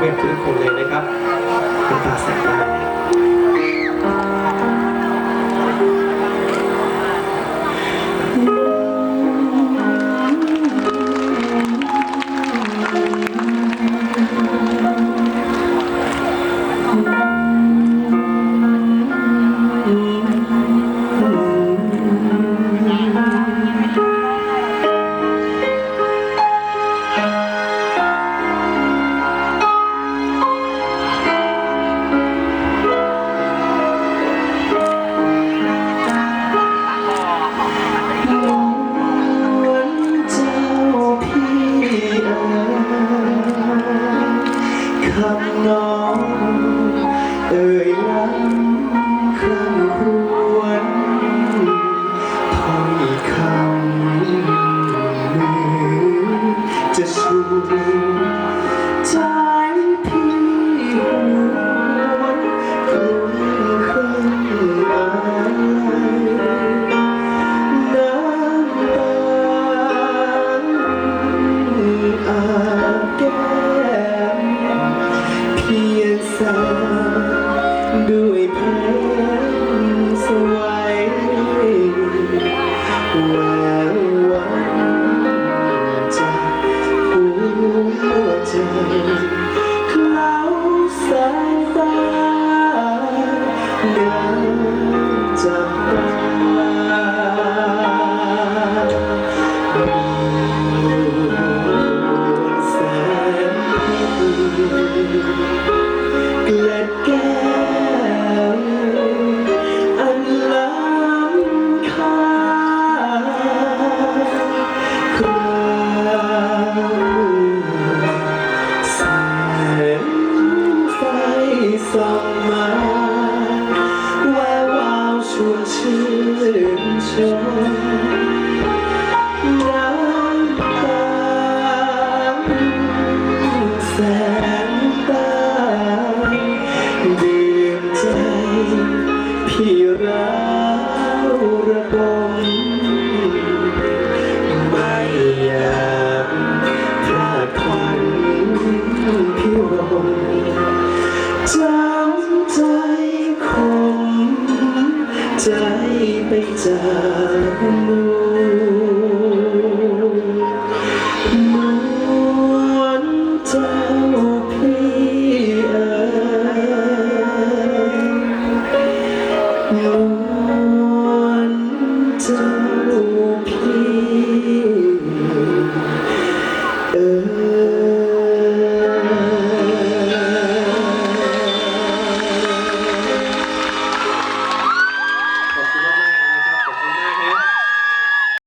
going through the court. Euh, เล้าสายตาเดิจากไป ไปจากมูมวนเจ้าพี่เอ๋มวนเจ้าพี่เอ๋